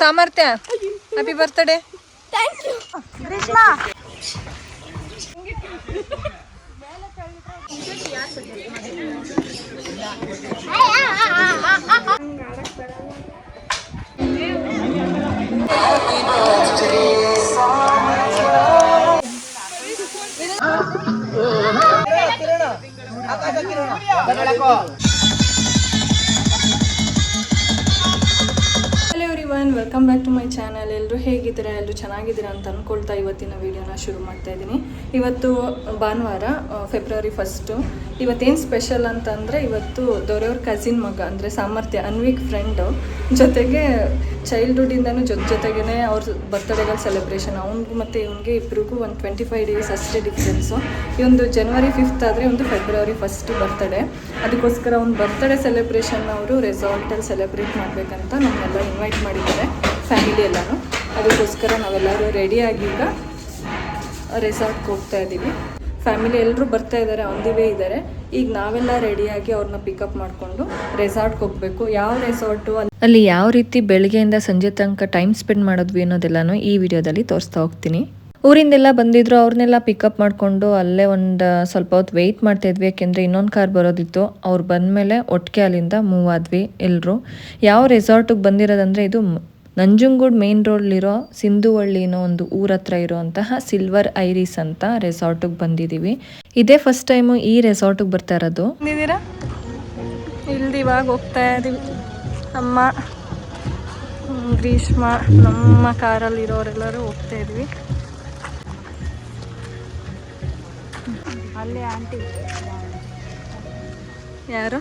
ಸಾಮರ್ಥ್ಯ. Happy birthday Greeshma hello everyone welcome back to my channel ಎಲ್ಲರೂ ಹೇಗಿದ್ದೀರಾ? ಎಲ್ಲರೂ ಚೆನ್ನಾಗಿದ್ದೀರಾ ಅಂತ ಅಂದ್ಕೊಳ್ತಾ ಇವತ್ತಿನ ವೀಡಿಯೋನ ಶುರು ಮಾಡ್ತಾ ಇದ್ದೀನಿ. ಇವತ್ತು ಭಾನುವಾರ ಫೆಬ್ರವರಿ ಫಸ್ಟು ಇವತ್ತೇನು ಸ್ಪೆಷಲ್ ಅಂತಂದರೆ, ಇವತ್ತು ದೊರೆಯವ್ರ ಕಸಿನ್ ಮಗ, ಅಂದರೆ ಸಾಮರ್ಥ್ಯ ಅನ್ವಿಕ್ ಫ್ರೆಂಡು ಜೊತೆಗೆ ಚೈಲ್ಡ್ಹುಡ್ಡಿಂದನೂ ಜೊತೆ ಜೊತೆಗೇ ಅವ್ರ ಬರ್ತ್ಡೇಗಳು ಸೆಲೆಬ್ರೇಷನ್ ಅವ್ನಿಗೂ ಮತ್ತು ಇವನಿಗೆ ಇಬ್ಬರಿಗೂ ಒಂದು ಟ್ವೆಂಟಿ ಫೈವ್ ಡೇಸ್ ಅಷ್ಟೇ ಡಿಫ್ರೆನ್ಸು ಇವೊಂದು ಜನವರಿ ಫಿಫ್ತ್ ಆದರೆ ಒಂದು ಫೆಬ್ರವರಿ ಫಸ್ಟ್ ಬರ್ತಡೇ ಅದಕ್ಕೋಸ್ಕರ ಅವ್ನ ಬರ್ತ್ಡೇ ಸೆಲೆಬ್ರೇಷನ್ ಅವರು ರೆಸಾರ್ಟಲ್ಲಿ ಸೆಲೆಬ್ರೇಟ್ ಮಾಡಬೇಕಂತ ನಮ್ಮನ್ನೆಲ್ಲ ಇನ್ವೈಟ್ ಮಾಡಿದ್ದಾರೆ ಫ್ಯಾಮಿಲಿ ಎಲ್ಲನೂ. ಅದಕ್ಕೋಸ್ಕರ ನಾವೆಲ್ಲರೂ ರೆಡಿಯಾಗಿ ಈಗ ರೆಸಾರ್ಟ್ಗೆ ಹೋಗ್ತಾ ಇದ್ದೀವಿ ಫ್ಯಾಮಿಲಿ ಎಲ್ಲರೂ ಬರ್ತಾ ಇದ್ದಾರೆ ಆನ್ ದಿ ವೇ ಇದ್ದಾರೆ ಈಗ ನಾವೆಲ್ಲ ರೆಡಿಯಾಗಿ ಅವ್ರನ್ನ ಪಿಕಪ್ ಮಾಡಿಕೊಂಡು ರೆಸಾರ್ಟ್ಗೆ ಹೋಗಬೇಕು. ಯಾವ ರೆಸಾರ್ಟು ಅಲ್ಲಿ ಯಾವ ರೀತಿ ಬೆಳಗ್ಗೆಯಿಂದ ಸಂಜೆ ತನಕ ಟೈಮ್ ಸ್ಪೆಂಡ್ ಮಾಡಿದ್ವಿ ಅನ್ನೋದೆಲ್ಲನೂ ಈ ವಿಡಿಯೋದಲ್ಲಿ ತೋರಿಸ್ತಾ ಹೋಗ್ತೀನಿ. ಊರಿಂದೆಲ್ಲ ಬಂದಿದ್ರು ಅವ್ರನ್ನೆಲ್ಲ ಪಿಕಪ್ ಮಾಡಿಕೊಂಡು ಅಲ್ಲೇ ಒಂದು ಸ್ವಲ್ಪ ಹೊತ್ತು ವೆಯ್ಟ್ ಮಾಡ್ತಾ ಇದ್ವಿ. ಯಾಕೆಂದರೆ ಇನ್ನೊಂದು ಕಾರ್ ಬರೋದಿತ್ತು. ಅವ್ರು ಬಂದಮೇಲೆ ಒಟ್ಟಿಗೆ ಅಲ್ಲಿಂದ ಮೂವ್ ಆದ್ವಿ ಎಲ್ಲರೂ ಯಾವ ರೆಸಾರ್ಟಿಗೆ ಬಂದಿರೋದಂದರೆ ಇದು ನಂಜುಂಗೂಡ್ ಮೇನ್ ರೋಡ್ಲಿರೋ ಸಿಂಧುವಳ್ಳಿ ಅನ್ನೋ ಒಂದು ಊರ ಹತ್ರ ಇರುವಂತಹ ಸಿಲ್ವರ್ ಐರಿಸ್ ಅಂತ ರೆಸಾರ್ಟಿಗೆ ಬಂದಿದ್ದೀವಿ ಇದೇ ಫಸ್ಟ್ ಟೈಮು ಈ ರೆಸಾರ್ಟಿಗೆ ಬರ್ತಾ ಇರೋದು. ಇಲ್ಲಿ ಇವಾಗ ಹೋಗ್ತಾ ಇದೀವಿ. ಅಮ್ಮ, ಗ್ರೀಷ್ಮ, ನಮ್ಮ ಕಾರಲ್ಲಿ ಇರೋರೆಲ್ಲರೂ ಹೋಗ್ತಾ ಇದ್ವಿ. ಅಲ್ಲೇ ಆಂಟಿ. ಯಾರು?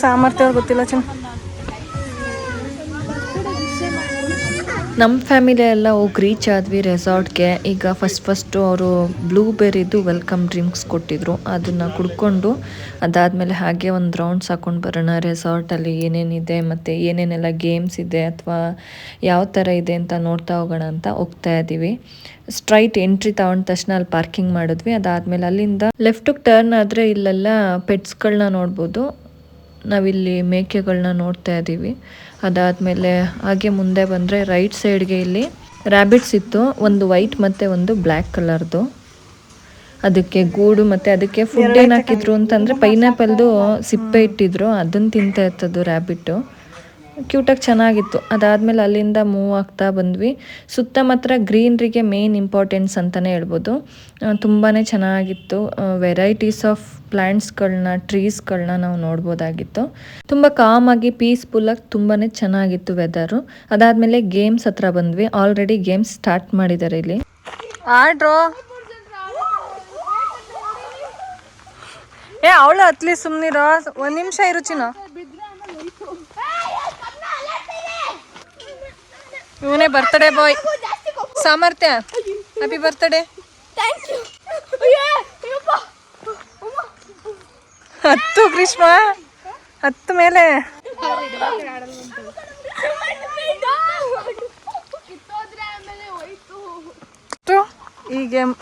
ಸಾಮರ್ಥ್ಯ ಗೊತ್ತಿಲ್ಲ ಚೆನ್ನ ನಮ್ಮ ಫ್ಯಾಮಿಲಿ ಎಲ್ಲ ಹೋಗಿ ರೀಚ್ ಆದ್ವಿ ರೆಸಾರ್ಟ್ಗೆ ಈಗ ಫಸ್ಟ್ ಫಸ್ಟು ಅವರು ಬ್ಲೂಬೆರಿದು ವೆಲ್ಕಮ್ ಡ್ರಿಂಕ್ಸ್ ಕೊಟ್ಟಿದ್ರು. ಅದನ್ನು ಕುಡ್ಕೊಂಡು ಅದಾದಮೇಲೆ ಹಾಗೆ ಒಂದು ರೌಂಡ್ಸ್ ಹಾಕೊಂಡು ಬರೋಣ. ರೆಸಾರ್ಟಲ್ಲಿ ಏನೇನಿದೆ ಮತ್ತು ಏನೇನೆಲ್ಲ ಗೇಮ್ಸ್ ಇದೆ ಅಥವಾ ಯಾವ ಥರ ಇದೆ ಅಂತ ನೋಡ್ತಾ ಹೋಗೋಣ ಅಂತ ಹೋಗ್ತಾ ಇದ್ದೀವಿ ಸ್ಟ್ರೈಟ್ ಎಂಟ್ರಿ ತಗೊಂಡ ತಕ್ಷಣ ಅಲ್ಲಿ ಪಾರ್ಕಿಂಗ್ ಮಾಡಿದ್ವಿ. ಅದಾದಮೇಲೆ ಅಲ್ಲಿಂದ ಲೆಫ್ಟಿಗೆ ಟರ್ನ್ ಆದರೆ ಇಲ್ಲೆಲ್ಲ ಪೆಟ್ಸ್ಗಳನ್ನ ನೋಡ್ಬೋದು. ನಾವಿಲ್ಲಿ ಮೇಕೆಗಳನ್ನ ನೋಡ್ತಾ ಇದ್ದೀವಿ. ಅದಾದಮೇಲೆ ಹಾಗೆ ಮುಂದೆ ಬಂದರೆ ರೈಟ್ ಸೈಡ್ಗೆ ಇಲ್ಲಿ ರ್ಯಾಬಿಟ್ಸ್ ಇತ್ತು. ಒಂದು ವೈಟ್ ಮತ್ತು ಒಂದು ಬ್ಲ್ಯಾಕ್ ಕಲರ್ದು. ಅದಕ್ಕೆ ಗೂಡು ಮತ್ತು ಅದಕ್ಕೆ ಫುಡ್ ಏನು ಹಾಕಿದ್ರು ಅಂತಂದರೆ ಪೈನಾಪಲ್ದು ಸಿಪ್ಪೆ ಇಟ್ಟಿದ್ರು. ಅದನ್ನು ತಿಂತಾ ಇರ್ತದ್ದು ರ್ಯಾಬಿಟ್ಟು ಕ್ಯೂಟಾಗಿ ಚೆನ್ನಾಗಿತ್ತು. ಅದಾದಮೇಲೆ ಅಲ್ಲಿಂದ ಮೂವ್ ಆಗ್ತಾ ಬಂದ್ವಿ. ಸುತ್ತಮುತ್ತ ಗ್ರೀನ್ರಿಗೆ ಮೇನ್ ಇಂಪಾರ್ಟೆನ್ಸ್ ಅಂತಲೇ ಹೇಳ್ಬೋದು. ತುಂಬಾ ಚೆನ್ನಾಗಿತ್ತು. ವೆರೈಟೀಸ್ ಆಫ್ ಪ್ಲ್ಯಾಂಟ್ಸ್ಗಳನ್ನ ಟ್ರೀಸ್ಗಳನ್ನ ನಾವು ನೋಡ್ಬೋದಾಗಿತ್ತು. ತುಂಬ ಕಾಮಾಗಿ ಪೀಸ್ಫುಲ್ಲಾಗಿ ತುಂಬಾ ಚೆನ್ನಾಗಿತ್ತು ವೆದರು ಅದಾದಮೇಲೆ ಗೇಮ್ಸ್ ಹತ್ರ ಬಂದ್ವಿ. ಆಲ್ರೆಡಿ ಗೇಮ್ಸ್ ಸ್ಟಾರ್ಟ್ ಮಾಡಿದ್ದಾರೆ ಇಲ್ಲಿ. ಆಡ್ರೋ. ಏ, ಅವಳು ಹತ್ಲಿ ಸುಮ್ಮನಿರೋ ಒಂದು ನಿಮಿಷ ಇರು ಚಿನ್ನ ಇವನೇ ಬರ್ತಡೇ ಬಾಯ್ ಸಾಮರ್ಥ್ಯ. ಹ್ಯಾಪಿ ಬರ್ತಡೇ ಹತ್ತು ಗ್ರೀಷ್ಮ ಹತ್ತು ಮೇಲೆ. ಈ ಗೇಮ್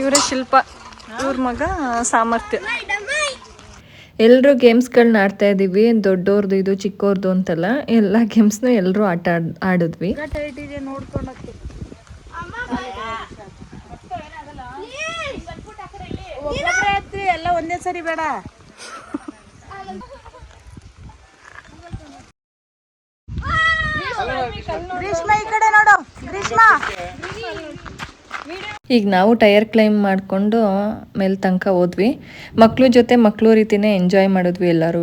ಇವರೇ ಶಿಲ್ಪ. ಇವ್ರ ಮಗ ಸಾಮರ್ಥ್ಯ. ಎಲ್ಲರೂ ಗೇಮ್ಸ್ಗಳನ್ನ ಆಡ್ತಾ ಇದ್ದೀವಿ. ದೊಡ್ಡವ್ರದ್ದು ಇದು ಚಿಕ್ಕವ್ರದ್ದು ಅಂತಲ್ಲ. ಎಲ್ಲ ಗೇಮ್ಸ್ನ ಎಲ್ಲರೂ ಆಟ ಆಡ್ ಆಡಿದ್ವಿ. ಎಲ್ಲ ಒಂದೇ ಸರಿ ಬೇಡ. ಗ್ರೀಷ್ಮ ಈ ಕಡೆ ನೋಡು. ಗ್ರೀಷ್ಮ. ಈಗ ನಾವು ಟೈರ್ ಕ್ಲೈಮ್ ಮಾಡಿಕೊಂಡು ಮೇಲೆ ತನಕ ಹೋದ್ವಿ. ಮಕ್ಕಳು ಜೊತೆ ಮಕ್ಕಳು ರೀತಿನೇ ಎಂಜಾಯ್ ಮಾಡಿದ್ವಿ ಎಲ್ಲರೂ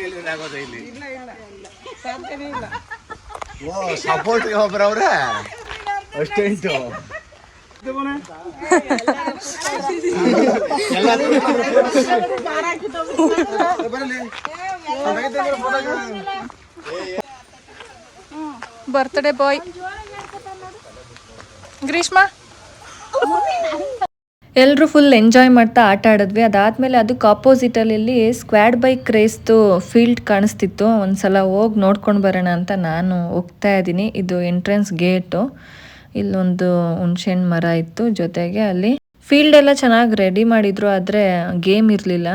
ಇಲ್ಲ ಇಲ್ಲ ಸಾಧ್ಯನೇ ಇಲ್ಲ. ಓ ಸಪೋರ್ಟ್ ಒಬ್ರವ್ರೆ ಅಷ್ಟೆಂಟು ಬರ್ತ್ಡೇ ಬಾಯ್ ಗ್ರೀಷ್ಮ ಎಲ್ಲರೂ ಫುಲ್ ಎಂಜಾಯ್ ಮಾಡ್ತಾ ಆಟ ಆಡಿದ್ವಿ. ಅದಾದಮೇಲೆ ಅದಕ್ಕೆ ಆಪೋಸಿಟಲ್ಲಿ ಸ್ಕ್ವಾಡ್ ಬೈಕ್ ರೇಸ್ದು ಫೀಲ್ಡ್ ಕಾಣಿಸ್ತಿತ್ತು. ಒಂದ್ಸಲ ಹೋಗಿ ನೋಡ್ಕೊಂಡು ಬರೋಣ ಅಂತ ನಾನು ಹೋಗ್ತಾ ಇದ್ದೀನಿ. ಇದು ಎಂಟ್ರೆನ್ಸ್ ಗೇಟು ಇಲ್ಲೊಂದು ಹುಣ್ಸೆಹಣ್ಣು ಮರ ಇತ್ತು. ಜೊತೆಗೆ ಅಲ್ಲಿ ಫೀಲ್ಡ್ ಎಲ್ಲ ಚೆನ್ನಾಗಿ ರೆಡಿ ಮಾಡಿದ್ರು, ಆದರೆ ಗೇಮ್ ಇರಲಿಲ್ಲ.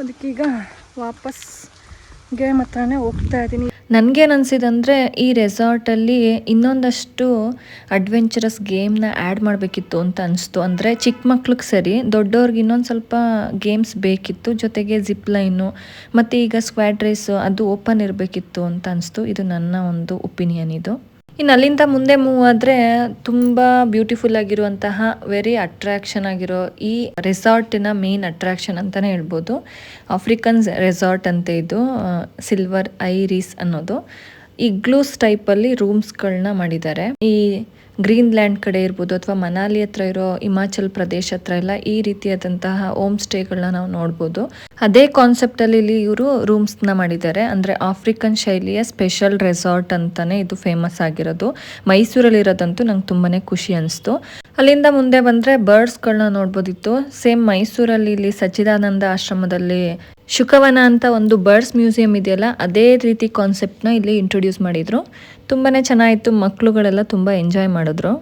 ಅದಕ್ಕೀಗ ವಾಪಸ್ ಗೇಮ್ ಹತ್ರನೇ ಹೋಗ್ತಾ ಇದ್ದೀನಿ ನನಗೇನು ಅನಿಸಿದಂದರೆ ಈ ರೆಸಾರ್ಟಲ್ಲಿ ಇನ್ನೊಂದಷ್ಟು ಅಡ್ವೆಂಚರಸ್ ಗೇಮ್ನ ಆ್ಯಡ್ ಮಾಡಬೇಕಿತ್ತು ಅಂತ ಅನಿಸ್ತು. ಅಂದರೆ ಚಿಕ್ಕ ಮಕ್ಳಿಗೆ ಸರಿ ದೊಡ್ಡವ್ರಿಗೆ ಇನ್ನೊಂದು ಸ್ವಲ್ಪ ಗೇಮ್ಸ್ ಬೇಕಿತ್ತು, ಜೊತೆಗೆ ಜಿಪ್ ಲೈನು ಮತ್ತು ಈಗ ಸ್ಕ್ವಾಡ್ ರೇಸು ಅದು ಓಪನ್ ಇರಬೇಕಿತ್ತು ಅಂತ ಅನಿಸ್ತು. ಇದು ನನ್ನ ಒಂದು ಒಪಿನಿಯನ್ ಇದು. ಇನ್ನು ಅಲ್ಲಿಂದ ಮುಂದೆ ಮೂವ್ ಆದರೆ ತುಂಬ ಬ್ಯೂಟಿಫುಲ್ ಆಗಿರುವಂತಹ ವೆರಿ ಅಟ್ರಾಕ್ಷನ್ ಆಗಿರೋ ಈ ರೆಸಾರ್ಟಿನ ಮೇನ್ ಅಟ್ರಾಕ್ಷನ್ ಅಂತಲೇ ಹೇಳ್ಬೋದು. ಆಫ್ರಿಕನ್ಸ್ ರೆಸಾರ್ಟ್ ಅಂತ ಇದು ಸಿಲ್ವರ್ ಐರಿಸ್ ಅನ್ನೋದು. ಇಗ್ಲೂಸ್ ಟೈಪಲ್ಲಿ ರೂಮ್ಸ್ಗಳನ್ನ ಮಾಡಿದ್ದಾರೆ. ಈ ಗ್ರೀನ್ ಲ್ಯಾಂಡ್ ಕಡೆ ಇರ್ಬೋದು ಅಥವಾ ಮನಾಲಿ ಹತ್ರ ಇರೋ ಹಿಮಾಚಲ್ ಪ್ರದೇಶ ಹತ್ರ ಎಲ್ಲ ಈ ರೀತಿಯಾದಂತಹ ಹೋಮ್ ಸ್ಟೇಗಳನ್ನ ನಾವು ನೋಡ್ಬೋದು. ಅದೇ ಕಾನ್ಸೆಪ್ಟಲ್ಲಿ ಇಲ್ಲಿ ಇವರು ರೂಮ್ಸ್ನ ಮಾಡಿದ್ದಾರೆ. ಅಂದರೆ ಆಫ್ರಿಕನ್ ಶೈಲಿಯ ಸ್ಪೆಷಲ್ ರೆಸಾರ್ಟ್ ಅಂತಾನೆ ಇದು ಫೇಮಸ್ ಆಗಿರೋದು. ಮೈಸೂರಲ್ಲಿ ಇರೋದಂತೂ ನಂಗೆ ತುಂಬಾನೇ ಖುಷಿ ಅನಿಸ್ತು. ಅಲ್ಲಿಂದ ಮುಂದೆ ಬಂದರೆ ಬರ್ಡ್ಸ್ಗಳನ್ನ ನೋಡ್ಬೋದಿತ್ತು. ಸೇಮ್ ಮೈಸೂರಲ್ಲಿ ಇಲ್ಲಿ ಸಚ್ಚಿದಾನಂದ ಆಶ್ರಮದಲ್ಲಿ ಶುಕವನ ಅಂತ ಒಂದು ಬರ್ಡ್ಸ್ ಮ್ಯೂಸಿಯಂ ಇದೆಯಲ್ಲ, ಅದೇ ರೀತಿ ಕಾನ್ಸೆಪ್ಟ್ನ ಇಲ್ಲಿ ಇಂಟ್ರೊಡ್ಯೂಸ್ ಮಾಡಿದ್ರು. ತುಂಬಾ ಚೆನ್ನಾಗಿತ್ತು ಮಕ್ಕಳುಗಳೆಲ್ಲ ತುಂಬ ಎಂಜಾಯ್ ಮಾಡಿದ್ರು.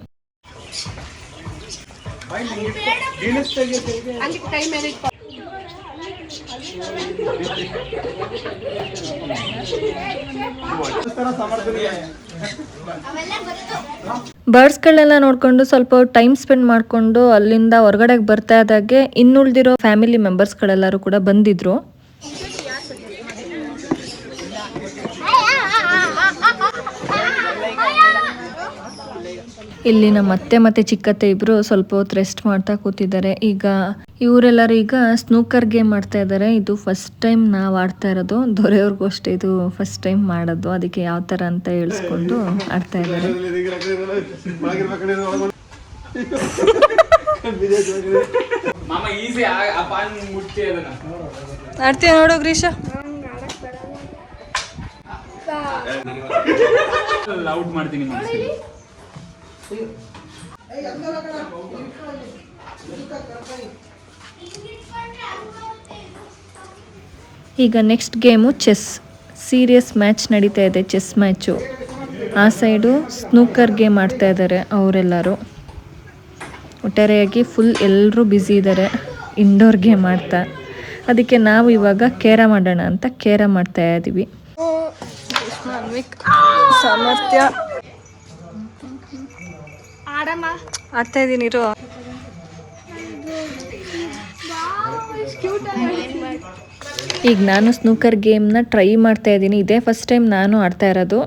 ಬರ್ಡ್ಸ್ಗಳನ್ನೆಲ್ಲ ನೋಡ್ಕೊಂಡು ಸ್ವಲ್ಪ ಟೈಮ್ ಸ್ಪೆಂಡ್ ಮಾಡಿಕೊಂಡು ಅಲ್ಲಿಂದ ಹೊರಗಡೆಗೆ ಬರ್ತಾ ಇದ್ದಾಗೆ ಇನ್ನುಳಿದಿರೋ ಫ್ಯಾಮಿಲಿ ಮೆಂಬರ್ಸ್ಗಳೆಲ್ಲರೂ ಕೂಡ ಬಂದಿದ್ರು. ಇಲ್ಲಿ ನಮ್ಮ ಅತ್ತೆ ಮತ್ತೆ ಚಿಕ್ಕತ್ತೆ ಇಬ್ರು ಸ್ವಲ್ಪ ಹೊತ್ತು ರೆಸ್ಟ್ ಮಾಡ್ತಾ ಕೂತಿದ್ದಾರೆ. ಈಗ ಇವರೆಲ್ಲರೂ ಈಗ ಸ್ನೂಕರ್ ಗೇಮ್ ಮಾಡ್ತಾ ಇದ್ದಾರೆ ಇದು ಫಸ್ಟ್ ಟೈಮ್ ನಾವು ಆಡ್ತಾ ಇರೋದು. ದೊರೆಯವ್ರಿಗೂ ಅಷ್ಟೇ ಇದು ಫಸ್ಟ್ ಟೈಮ್ ಮಾಡೋದು. ಅದಕ್ಕೆ ಯಾವ ಥರ ಅಂತ ಹೇಳಿಸ್ಕೊಂಡು ಆಡ್ತಾ ಇದ್ದಾರೆ ಆಡ್ತೀಯ ನೋಡು ಗ್ರೀಶ ಔಟ್ ಮಾಡ್ತೀನಿ ಈಗ next game chess serious match ನಡೀತಾ ಇದೆ ಚೆಸ್ ಮ್ಯಾಚು ಆ ಸೈಡು ಸ್ನೂಕರ್ ಗೇಮ್ ಆಡ್ತಾ ಇದ್ದಾರೆ ಅವರೆಲ್ಲರೂ. ಒಟ್ಟಾರೆಯಾಗಿ ಫುಲ್ ಎಲ್ಲರೂ ಬ್ಯುಸಿ ಇದ್ದಾರೆ ಇಂಡೋರ್ ಗೇಮ್ ಆಡ್ತಾ. ಅದಕ್ಕೆ ನಾವು ಇವಾಗ ಕೇರ ಮಾಡೋಣ ಅಂತ ಕೇರ ಮಾಡ್ತಾ ಇದ್ದೀವಿ ಸಾಮರ್ಥ್ಯ. ಆಡಮ್ಮ. ಆಡ್ತಾ ಇದ್ದೀನಿ ಈಗ ನಾನು ಸ್ನೂಕರ್ ಗೇಮ್ನ ಟ್ರೈ ಮಾಡ್ತಾ ಇದ್ದೀನಿ. ಇದೇ ಫಸ್ಟ್ ಟೈಮ್ ನಾನು ಆಡ್ತಾ ಇರೋದು.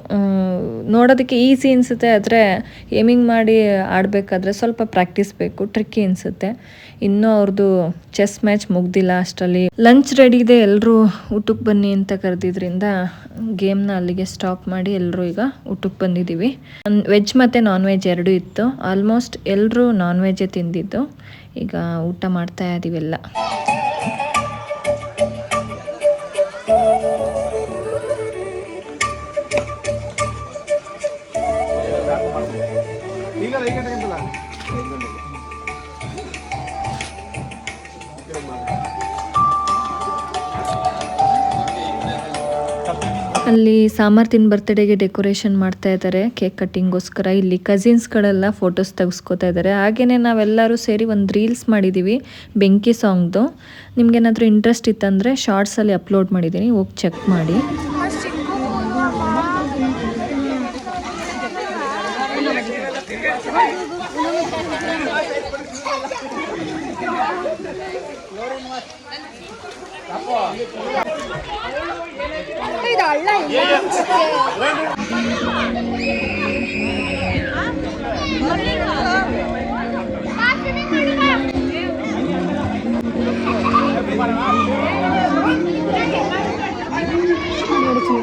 ನೋಡೋದಕ್ಕೆ ಈಸಿ ಅನಿಸುತ್ತೆ, ಆದರೆ ಏಮಿಂಗ್ ಮಾಡಿ ಆಡಬೇಕಾದ್ರೆ ಸ್ವಲ್ಪ ಪ್ರಾಕ್ಟೀಸ್ ಬೇಕು ಟ್ರಿಕ್ಕಿ ಅನಿಸುತ್ತೆ. ಇನ್ನೂ ಅವ್ರದ್ದು ಚೆಸ್ ಮ್ಯಾಚ್ ಮುಗ್ದಿಲ್ಲ ಅಷ್ಟರಲ್ಲಿ. ಲಂಚ್ ರೆಡಿ ಇದೆ ಎಲ್ಲರೂ ಊಟಕ್ಕೆ ಬನ್ನಿ ಅಂತ ಕರೆದಿದ್ರಿಂದ ಗೇಮ್ನ ಅಲ್ಲಿಗೆ ಸ್ಟಾಪ್ ಮಾಡಿ ಎಲ್ಲರೂ ಈಗ ಊಟಕ್ಕೆ ಬಂದಿದ್ದೀವಿ. ವೆಜ್ ಮತ್ತು ನಾನ್ ವೆಜ್ ಎರಡೂ ಇತ್ತು. ಆಲ್ಮೋಸ್ಟ್ ಎಲ್ಲರೂ ನಾನ್ ವೆಜ್ಜೇ ತಿಂದಿದ್ದು. ಈಗ ಊಟ ಮಾಡ್ತಾ ಇದೀವೆಲ್ಲ ಈಗ ಅಲ್ಲಿ ಸಾಮರ್ಥ್ಯನ ಬರ್ತ್ಡೇಗೆ ಡೆಕೋರೇಷನ್ ಮಾಡ್ತಾ ಇದ್ದಾರೆ ಕೇಕ್ ಕಟ್ಟಿಂಗ್ಗೋಸ್ಕರ ಇಲ್ಲಿ ಕಸಿನ್ಸ್ಗಳೆಲ್ಲ ಫೋಟೋಸ್ ತೆಗೆಸ್ಕೊತಾ ಇದ್ದಾರೆ ಹಾಗೆಯೇ ನಾವೆಲ್ಲರೂ ಸೇರಿ ಒಂದು ರೀಲ್ಸ್ ಮಾಡಿದ್ದೀವಿ ಬೆಂಕಿ ಸಾಂಗ್ದು ನಿಮ್ಗೇನಾದರೂ ಇಂಟ್ರೆಸ್ಟ್ ಇತ್ತಂದರೆ ಶಾರ್ಟ್ಸಲ್ಲಿ ಅಪ್ಲೋಡ್ ಮಾಡಿದ್ದೀನಿ ಹೋಗಿ ಚೆಕ್ ಮಾಡಿ. எல்லாம் முடிச்சு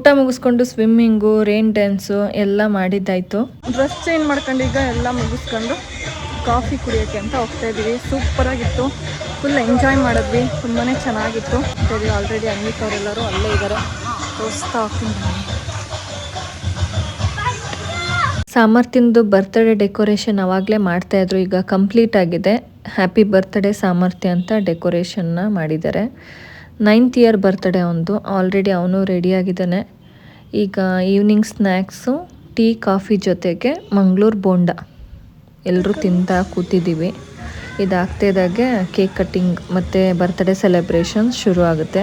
ಊಟ ಮುಗಿಸ್ಕೊಂಡು ಸ್ವಿಮ್ಮಿಂಗು ರೇನ್ ಡ್ಯಾನ್ಸು ಎಲ್ಲ ಮಾಡಿದ್ದಾಯಿತು. ಡ್ರೆಸ್ ಚೇಂಜ್ ಮಾಡ್ಕೊಂಡು ಈಗ ಎಲ್ಲ ಮುಗಿಸ್ಕೊಂಡು ಕಾಫಿ ಕುಡಿಯೋಕ್ಕೆ ಅಂತ ಹೋಗ್ತಾ ಇದ್ದೀವಿ. ಸೂಪರಾಗಿತ್ತು ಫುಲ್ ಎಂಜಾಯ್ ಮಾಡಿದ್ವಿ. ತುಂಬಾ ಚೆನ್ನಾಗಿತ್ತು. ಆಲ್ರೆಡಿ ಅನ್ವಿಕ್ ಅವರೆಲ್ಲರೂ ಅಲ್ಲೇ ಇದ್ದಾರೆ. ತೋರಿಸ್ತಾ ಹೋಗ್ತೀನಿ ಸಾಮರ್ಥ್ಯಂದು ಬರ್ತ್ಡೇ ಡೆಕೋರೇಷನ್ ಅವಾಗಲೇ ಮಾಡ್ತಾಯಿದ್ರು ಈಗ ಕಂಪ್ಲೀಟ್ ಆಗಿದೆ. ಹ್ಯಾಪಿ ಬರ್ತ್ಡೇ ಸಾಮರ್ಥ್ಯ ಅಂತ ಡೆಕೋರೇಷನ್ನ ಮಾಡಿದ್ದಾರೆ. ನೈನ್ತ್ ಇಯರ್ ಬರ್ತಡೇ ಅವನದು ಆಲ್ರೆಡಿ ಅವನು ರೆಡಿಯಾಗಿದ್ದಾನೆ ಈಗ ಈವ್ನಿಂಗ್ ಸ್ನ್ಯಾಕ್ಸು ಟೀ ಕಾಫಿ ಜೊತೆಗೆ ಮಂಗಳೂರು ಬೋಂಡ. ಎಲ್ಲರೂ ತಿಂತಾ ಕೂತಿದ್ದೀವಿ. ಇದಾಗ್ತಿದ್ದಾಗೆ ಕೇಕ್ ಕಟ್ಟಿಂಗ್ ಮತ್ತು ಬರ್ತ್ಡೇ ಸೆಲೆಬ್ರೇಷನ್ಸ್ ಶುರು ಆಗುತ್ತೆ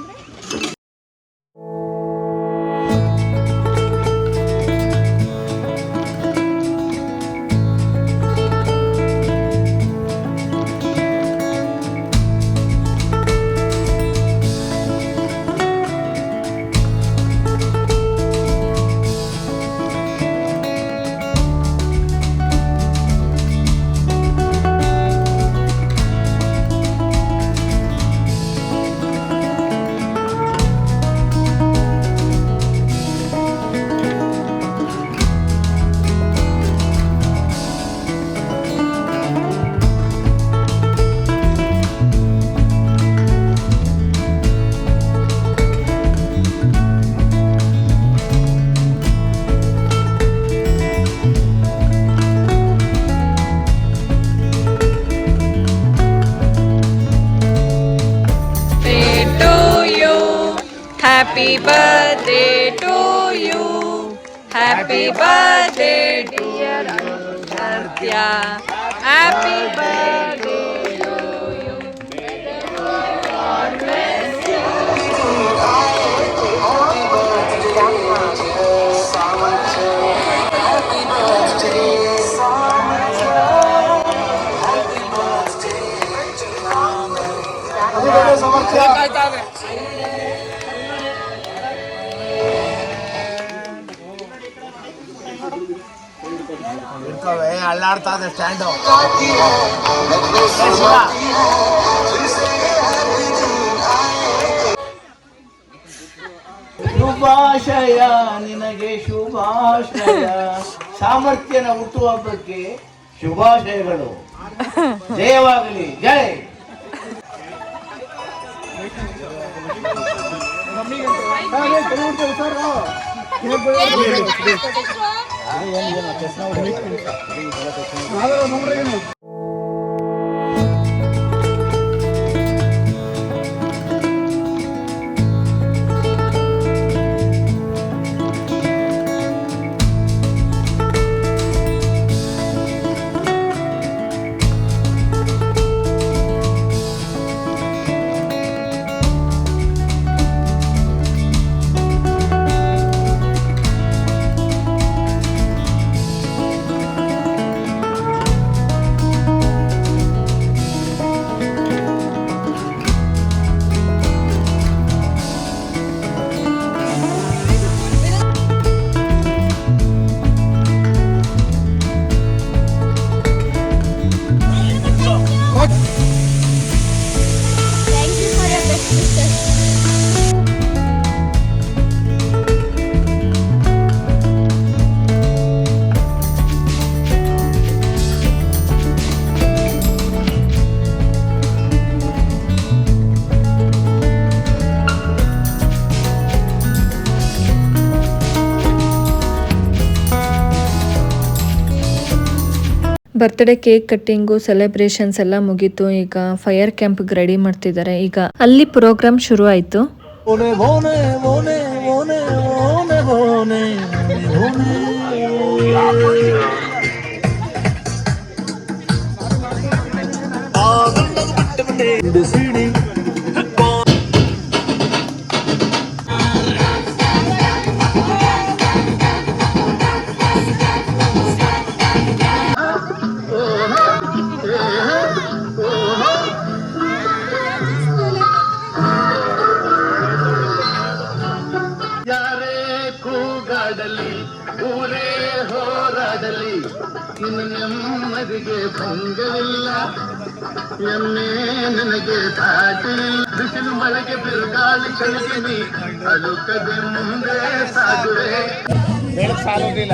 Anushya. Happy birthday to you. ನೋಡ್ಕೋವೆ ಅಳ್ಳಾಡ್ತಾ ಇದೆ ಸ್ಟ್ಯಾಂಡು ಶುಭಾಶಯ ನಿನಗೆ ಶುಭಾಶಯ ಸಾಮರ್ಥ್ಯನ ಹುಟ್ಟುಹಬ್ಬಕ್ಕೆ ಶುಭಾಶಯಗಳು ಜಯವಾಗಲಿ ಜಯ ಏನು ಏನು ಕೆಸ್ನ ಹುಡುಗಿ ಆದರೂ ನೋಡ್ರಿ ಬರ್ತ್ಡೇ ಕೇಕ್ ಕಟ್ಟಿಂಗ್ ಸೆಲೆಬ್ರೇಷನ್ಸ್ ಎಲ್ಲ ಮುಗೀತು. ಈಗ ಫೈರ್ ಕ್ಯಾಂಪ್ ರೆಡಿ ಮಾಡ್ತಿದ್ದಾರೆ. ಈಗ ಅಲ್ಲಿ ಪ್ರೋಗ್ರಾಮ್ ಶುರು ಆಯ್ತು. ಓನೆ ಇನ್ನು ನೆಮ್ಮದಿಗೆ ಭಂಗವಿಲ್ಲ ಎಮ್ಮೆ ನನಗೆ ಸಾಟಿ ಬಿಸಿಲು ಮಳೆಗೆ ಬಿರುಗಾಳಿ ಕಳಿಸಿನಿ ಅಳುಕದೆ ಮುಂದೆ ಸಾಗುವೆ. ಸಾಲುದಿಲ್ಲ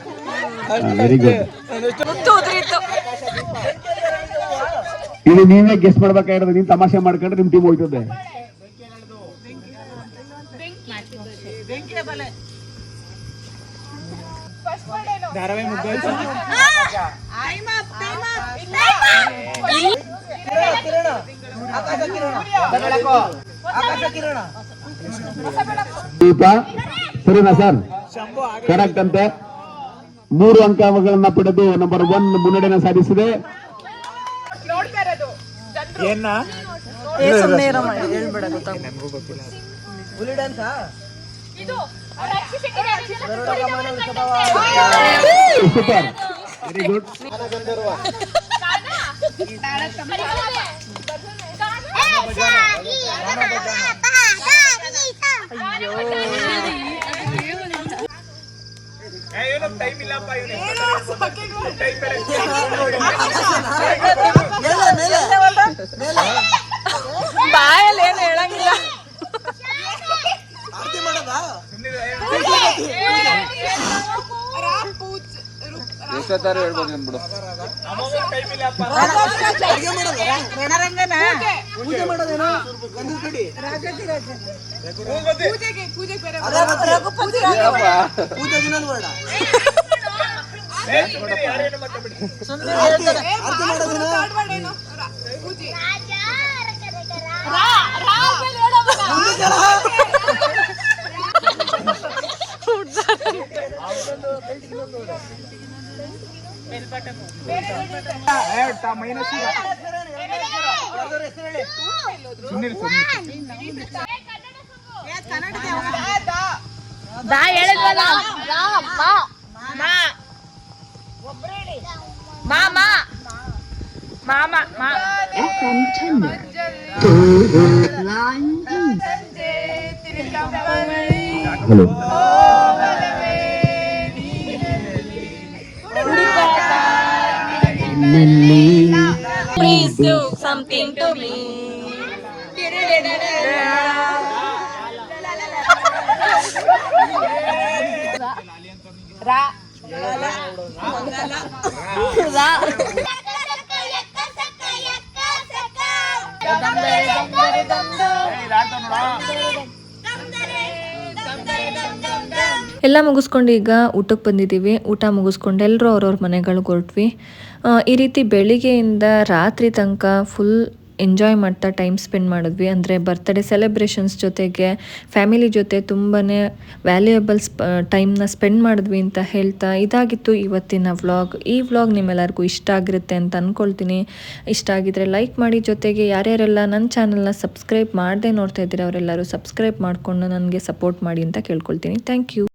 ವೆರಿ ಗುಡ್ ಇದು ನೀವೇ ಗೆಸ್ ಮಾಡ್ಬೇಕಾಗಿರೋದು ನೀನ್ ತಮಾಷೆ ಮಾಡ್ಕೊಂಡ್ರೆ ನಿಮ್ ಟೀಮ್ ಹೋಯ್ತದೆ. ದೀಪ ಸರಿನಾ ಸರ್? ಕರೆಕ್ಟ್ ಅಂತೆ. ಮೂರು ಅಂಕಗಳನ್ನ ಪಡೆದು ನಂಬರ್ ಒನ್ ಮುನ್ನಡೆನ ಸಾಧಿಸಿದೆ. ಸೂಪರ್ ವೆರಿ ಗುಡ್ ಇವನು ಟೈಮ್ ಇಲ್ಲಪ್ಪ ಇವನು ಟೈಮ್ ಬಾಯಲ್ಲಿ ಏನು ಹೇಳಂಗಿಲ್ಲ ಎಷ್ಟೊತ್ತಾರು ಹೇಳ್ಬೋದು ಬಿಡು ರಣರಂಗನ ಪೂಜೆ ಮಾಡೋದೇನೋ ಗಂಧದ ಕಡಿ ಪೂಜೆಗೆ ಪೂಜೆಗೆ ಬೇರೆ ರಘುಪತಿ ಪೂಜೆ ಇನ್ನೊಂದು ವರ್ಡ ಮೈನಸ್ ಸುಮ್ಮನೆ ದಾ ಹೇಳಿದ್ವಲ್ಲ. ಮಾಮ ಮಾಮ ಮಾ. Hello. Please do something to ಎಲ್ಲ ಮುಗಿಸ್ಕೊಂಡು ಈಗ ಊಟಕ್ಕೆ ಬಂದಿದ್ದೀವಿ. ಊಟ ಮುಗಿಸ್ಕೊಂಡು ಎಲ್ಲರೂ ಅವ್ರವ್ರ ಮನೆಗಳಿಗೆ ಹೊರಟ್ವಿ. ಈ ರೀತಿ ಬೆಳಿಗ್ಗೆಯಿಂದ ರಾತ್ರಿ ತನಕ ಫುಲ್ ಎಂಜಾಯ್ ಮಾಡ್ತಾ ಟೈಮ್ ಸ್ಪೆಂಡ್ ಮಾಡಿದ್ವಿ. ಅಂದರೆ ಬರ್ತ್ಡೇ ಸೆಲೆಬ್ರೇಷನ್ಸ್ ಜೊತೆಗೆ ಫ್ಯಾಮಿಲಿ ಜೊತೆ ತುಂಬಾ ವ್ಯಾಲ್ಯೂಯಬಲ್ಸ್ ಟೈಮ್ನ ಸ್ಪೆಂಡ್ ಮಾಡಿದ್ವಿ ಅಂತ ಹೇಳ್ತಾ ಇದಾಗಿತ್ತು ಇವತ್ತಿನ ವ್ಲಾಗ್ ಈ ವ್ಲಾಗ್ ನಿಮ್ಮೆಲ್ಲರಿಗೂ ಇಷ್ಟ ಆಗಿರುತ್ತೆ ಅಂತ ಅಂದ್ಕೊಳ್ತೀನಿ ಇಷ್ಟ ಆಗಿದ್ರೆ ಲೈಕ್ ಮಾಡಿ. ಜೊತೆಗೆ ಯಾರ್ಯಾರೆಲ್ಲ ನನ್ನ ಚಾನಲ್ನ ಸಬ್ಸ್ಕ್ರೈಬ್ ಮಾಡದೆ ನೋಡ್ತಾ ಇದ್ದೀರಿ, ಅವರೆಲ್ಲರೂ ಸಬ್ಸ್ಕ್ರೈಬ್ ಮಾಡಿಕೊಂಡು ನನಗೆ ಸಪೋರ್ಟ್ ಮಾಡಿ ಅಂತ ಕೇಳ್ಕೊಳ್ತೀನಿ. Thank you